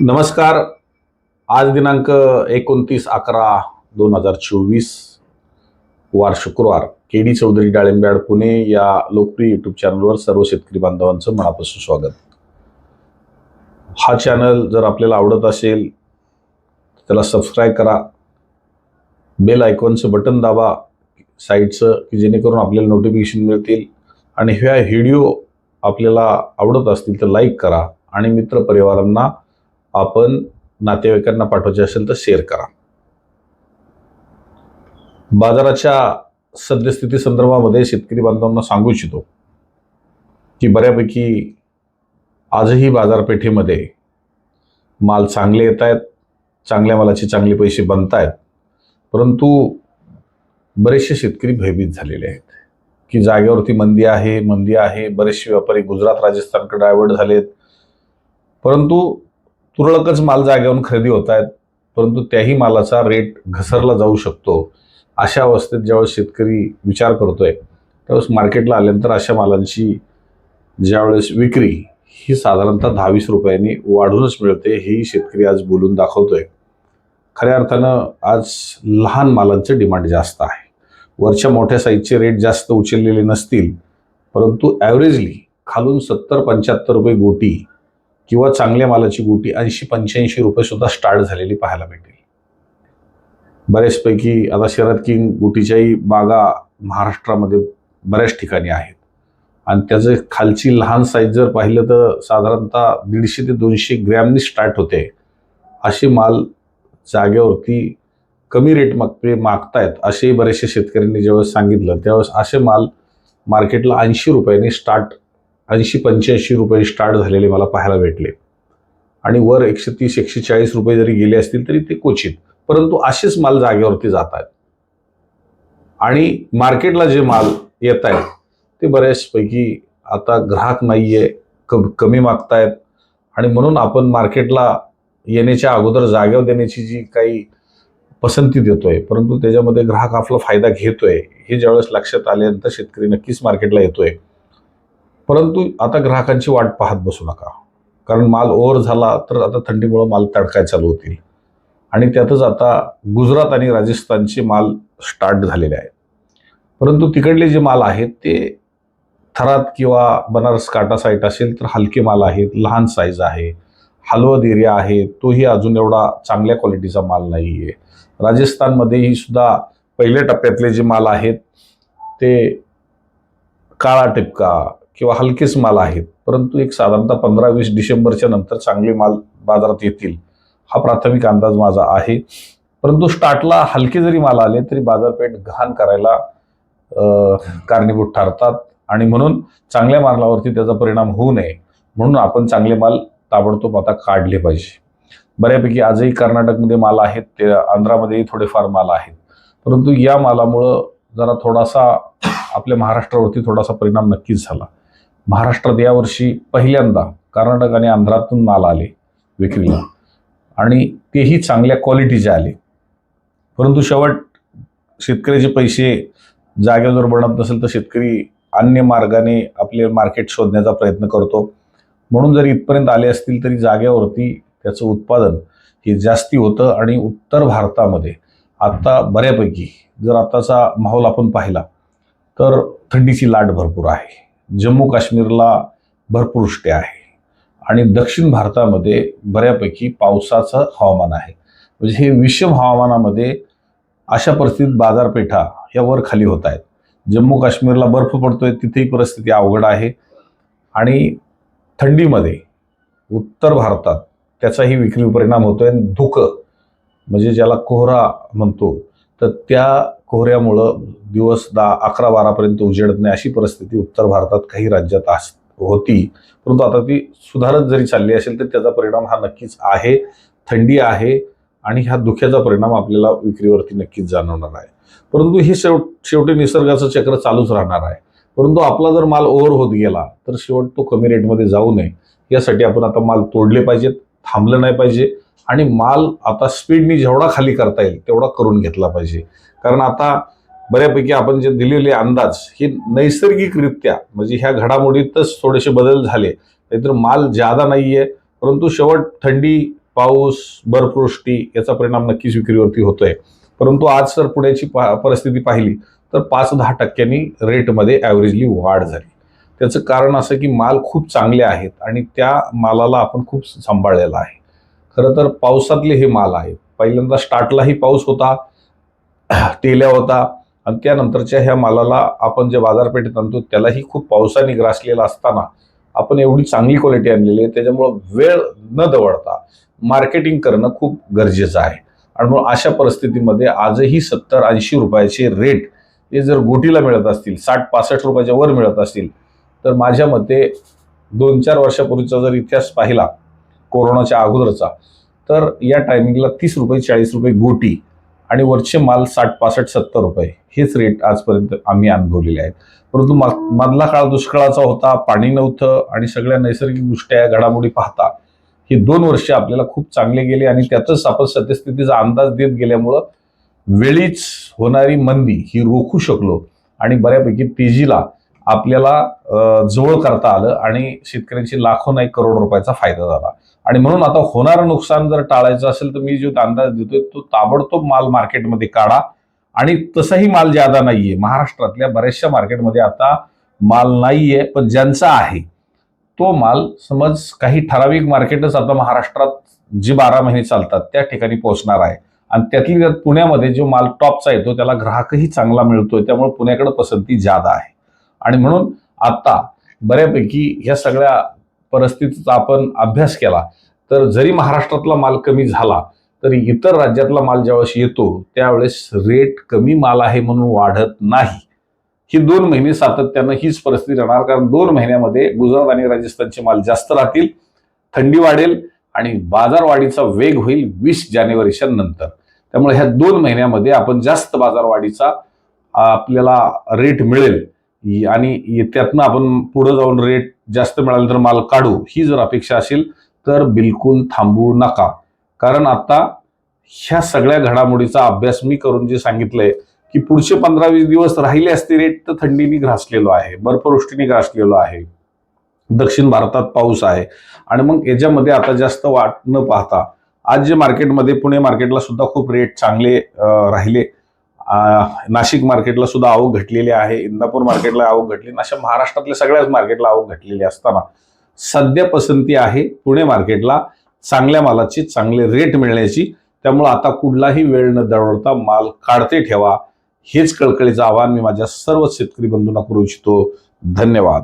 नमस्कार. आज दिनांक एकोणतीस अकरा दोन हजार चोवीस वार शुक्रवार. के डी चौधरी डाळिंब्याड पुणे या लोकप्रिय यूट्यूब चॅनलवर सर्व शेतकरी बांधवांचं मनापासून स्वागत. हा चॅनल जर आपल्याला आवडत असेल त्याला सबस्क्राईब करा. बेल आयकॉनचं बटन दाबा साईडचं की जेणेकरून आपल्याला नोटिफिकेशन मिळतील. आणि ह्या व्हिडिओ आपल्याला आवडत असतील तर लाईक करा. आणि मित्रपरिवारांना आपण नातेवाईकांना पाठवायचे असेल तर शेअर करा. बाजाराच्या सद्यस्थिती संदर्भामध्ये शेतकरी बांधवांना सांगू इच्छितो की बऱ्यापैकी आजही बाजारपेठेमध्ये माल चांगले येत आहेत चांगल्या मालाचे चांगले पैसे बनत आहेत परंतु बरेचसे शेतकरी भयभीत झालेले आहेत. की जागेवरती मंदी आहे मंदी आहे बरेचसे व्यापारी गुजरात राजस्थानकडे डायव्हर्ट झालेत. परंतु तुरळकच माल जागेवरून खरेदी होत आहेत परंतु त्याही मालाचा रेट घसरला जाऊ शकतो अशा अवस्थेत ज्यावेळेस शेतकरी विचार करतोय त्यावेळेस मार्केटला आल्यानंतर अशा मालांची ज्यावेळेस विक्री ही साधारणतः दहा वीस रुपयांनी वाढूनच मिळते हेही शेतकरी आज बोलून दाखवतोय. खऱ्या अर्थानं आज लहान मालांचं डिमांड जास्त आहे. वरच्या मोठ्या साईजचे रेट जास्त उचललेले नसतील परंतु ॲव्हरेजली खालून सत्तर पंच्याहत्तर रुपये गोटी किंवा चांगल्या मालाची गुटी ऐंशी पंच्याऐंशी रुपयेसुद्धा स्टार्ट झालेली पाहायला भेटेल. बऱ्याचपैकी आता शरद किंग गुटीच्याही बागा महाराष्ट्रामध्ये बऱ्याच ठिकाणी आहेत. आणि त्याचं खालची लहान साईज जर पाहिलं तर साधारणतः दीडशे ते दोनशे ग्रॅमनी स्टार्ट होते. असे माल जागेवरती कमी रेट माग म्हणजे मागतायत असे बरेचसे शेतकऱ्यांनी ज्यावेळेस सांगितलं त्यावेळेस असे माल मार्केटला ऐंशी रुपयांनी स्टार्ट ऐंशी पंच्याऐंशी रुपये स्टार्ट झालेले मला पाहायला भेटले. आणि वर एकशे तीस एकशे चाळीस रुपये जरी गेले असतील तरी ते क्वचित. परंतु असेच माल जागेवरती जात आहेत. आणि मार्केटला जे माल येत आहेत ते बऱ्याचपैकी आता ग्राहक नाही आहे क कमी मागतायत. आणि म्हणून आपण मार्केटला येण्याच्या अगोदर जागेवर देण्याची जी काही पसंती देतोय परंतु त्याच्यामध्ये ग्राहक आपला फायदा घेतोय हे ज्यावेळेस लक्षात आल्यानंतर शेतकरी नक्कीच मार्केटला येतोय. परंतु आता ग्राहकांची वाट पाहत बसू नका. कारण माल ओव्हर झाला तर आता थंडीमुळं माल तडकाय चालू होतील. आणि त्यातच आता गुजरात आणि राजस्थानचे माल स्टार्ट झालेले आहेत. परंतु तिकडले जे माल आहेत ते थरात किंवा बनारस काटा साईट असेल तर हलके माल आहेत लहान साईज आहे हलवद एरिया आहे तोही अजून एवढा चांगल्या क्वालिटीचा माल नाही आहे राजस्थानमध्येही सुद्धा पहिल्या टप्प्यातले जे माल आहेत ते काळा टिपका किंवा हलकेच माल आहेत. परंतु एक साधारणतः पंधरा वीस डिसेंबरच्या नंतर चांगले माल बाजारात येतील हा प्राथमिक अंदाज माझा आहे. परंतु स्टार्टला हलके जरी माल आले तरी बाजारपेठ घाण करायला कारणीभूत ठरतात. आणि म्हणून चांगल्या मालावरती त्याचा परिणाम होऊ नये. म्हणून आपण चांगले माल ताबडतोब आता काढले पाहिजे. बऱ्यापैकी आजही कर्नाटकमध्ये माल आहेत ते आंध्रामध्येही थोडेफार माल आहेत. परंतु या मालामुळं जरा थोडासा आपल्या महाराष्ट्रावरती थोडासा परिणाम नक्कीच झाला. महाराष्ट्रात यावर्षी पहिल्यांदा कर्नाटक आणि आंध्रातून माल आले विक्रीला. आणि तेही चांगल्या क्वालिटीचे आले. परंतु शेवट शेतकऱ्याचे पैसे जागेवर जर बनत नसेल तर शेतकरी अन्य मार्गाने आपले मार्केट शोधण्याचा प्रयत्न करतो. म्हणून जर इथपर्यंत आले असतील तरी जागेवरती त्याचं उत्पादन हे जास्ती होतं आणि उत्तर भारतामध्ये आत्ता बऱ्यापैकी जर आत्ताचा माहोल आपण पाहिला तर थंडीची लाट भरपूर आहे. जम्मू काश्मीरला भरपूर आहे. आणि दक्षिण भारतामध्ये बऱ्यापैकी पावसाचं हवामान आहे. म्हणजे हे विषम हवामानामध्ये अशा परिस्थितीत बाजारपेठा या वर खाली होत आहेत. जम्मू काश्मीरला बर्फ पडतोय तिथेही परिस्थिती अवघड आहे. आणि थंडीमध्ये उत्तर भारतात त्याचाही विक्री परिणाम होतोय. आणि धुकं म्हणजे ज्याला कोहरा म्हणतो तर त्या कोहऱ्यामुळं दिवस दहा अकरा बारापर्यंत उजेडत नाही अशी परिस्थिती उत्तर भारतात काही राज्यात आस होती. परंतु आता ती सुधारत जरी चालली असेल तर त्याचा परिणाम हा नक्कीच आहे थंडी आहे आणि ह्या धुक्याचा परिणाम आपल्याला विक्रीवरती नक्कीच जाणवणार आहे. परंतु हे शेवट शेवटी निसर्गाचं चक्र चालूच राहणार आहे. परंतु आपला जर माल ओव्हर होत गेला तर शेवट तो कमी रेटमध्ये जाऊ नये. यासाठी आपण आता माल तोडले पाहिजेत. थांबलं नाही पाहिजे. आणि माल आता स्पीडनी जेवढा खाली करता येईल तेवढा करून घेतला पाहिजे. कारण आता बऱ्यापैकी आपण जे दिलेले अंदाज हे नैसर्गिकरित्या म्हणजे ह्या घडामोडीतच थोडेसे बदल झाले. नाहीतर माल ज्यादा आहे परंतु शेवट थंडी पाऊस बर्फवृष्टी याचा परिणाम नक्कीच विक्रीवरती होतोय. परंतु आज जर पुण्याची पा- परिस्थिती पाहिली तर पाच दहा टक्क्यांनी रेटमध्ये ॲव्हरेजली वाढ झाली. त्याचं कारण असं की माल खूप चांगले आहेत आणि त्या मालाला आपण खूप सांभाळलेला आहे. खरं तर पावसातले हे माल आहेत. पहिल्यांदा स्टार्टलाही पाऊस होता टेल्या होता आणि त्यानंतरच्या ह्या मालाला आपण जे बाजारपेठेत आणतो त्यालाही खूप पावसाने ग्रासलेला असताना आपण एवढी चांगली क्वालिटी आणलेली आहे. त्याच्यामुळं वेळ न दवडता मार्केटिंग करणं खूप गरजेचं आहे. आणि मग अशा परिस्थितीमध्ये आजही सत्तर ऐंशी रुपयाचे रेट हे जर गोटीला मिळत असतील साठ पासष्ट रुपयाच्या वर मिळत असतील तर माझ्या मते दोन चार वर्षापूर्वीचा जर इतिहास पाहिला कोरोनाच्या अगोदरचा तर या टायमिंगला तीस रुपये चाळीस रुपये गोटी आणि वरचे माल साठ पासष्ट सत्तर रुपये हेच रेट आजपर्यंत आम्ही अनुभवलेले आहेत. परंतु मा- मधला काळ दुष्काळाचा होता पाणी नव्हतं आणि सगळ्या नैसर्गिक दृष्ट्या घडामोडी पाहता ही दोन वर्ष आपल्याला खूप चांगले गेले आणि त्यातच आपण सद्यस्थितीचा अंदाज देत गेल्यामुळं वेळीच होणारी मंदी ही रोखू शकलो आणि बऱ्यापैकी तेजीला आपल्याला जवळ करता आलं आणि शेतकऱ्यांची लाखो नाही करोड रुपयाचा फायदा झाला. आणि म्हणून आता होणारं नुकसान जर टाळायचं असेल तर मी जो अंदाज देतोय तो ताबडतोब माल मार्केटमध्ये काढा. आणि तसाही माल ज्यादा नाहीये महाराष्ट्रातल्या बऱ्याचशा मार्केटमध्ये आता माल नाहीये पण ज्यांचा आहे तो माल समज काही ठराविक मार्केटच आता महाराष्ट्रात जी बारा महिने चालतात त्या ठिकाणी पोहोचणार आहे. आणि त्यातली त्यात पुण्यामध्ये जो माल टॉपचा येतो त्याला ग्राहकही चांगला मिळतोय त्यामुळे पुण्याकडे पसंती जादा आहे. आणि म्हणून आता बऱ्यापैकी ह्या सगळ्या परिस्थितीचा आपण अभ्यास केला तर जरी महाराष्ट्रातला माल कमी झाला तरी इतर राज्यातला माल ज्यावेळेस येतो त्यावेळेस रेट कमी माल आहे म्हणून वाढत नाही. ही दोन महिने सातत्यानं हीच परिस्थिती राहणार कारण दोन महिन्यामध्ये गुजरात आणि राजस्थानचे माल जास्त राहतील थंडी वाढेल आणि बाजारवाढीचा वेग होईल वीस जानेवारीच्या नंतर. त्यामुळे ह्या दोन महिन्यामध्ये आपण जास्त बाजारवाढीचा आपल्याला रेट मिळेल. आणि त्यातनं आपण पुढे जाऊन रेट जास्त मिळाले तर माल काढू ही जर अपेक्षा असेल तर बिलकुल थांबू नका. कारण आता ह्या सगळ्या घडामोडीचा अभ्यास मी करून जे सांगितलंय की पुढचे पंधरा वीस दिवस राहिले असते रेट तर थंडीने ग्रासलेलो आहे बर्फवृष्टीने ग्रासलेलो आहे. दक्षिण भारतात पाऊस आहे. आणि मग याच्यामध्ये आता जास्त वाट न पाहता आज जे मार्केटमध्ये पुणे मार्केटला सुद्धा खूप रेट चांगले राहिले. नाशिक मार्केटला सुद्धा आवक घटलेली आहे इंदापूर मार्केटला आवक घटली अशा महाराष्ट्रातल्या सगळ्याच मार्केटला आवक घटलेली असताना सध्या पसंती आहे पुणे मार्केटला चांगल्या मालाची चांगले रेट मिळण्याची. त्यामुळे आता कुठलाही वेळ न दळवता माल काढते ठेवा हेच कळकळीचं आव्हान मी माझ्या सर्व शेतकरी बंधूंना करू इच्छितो. धन्यवाद.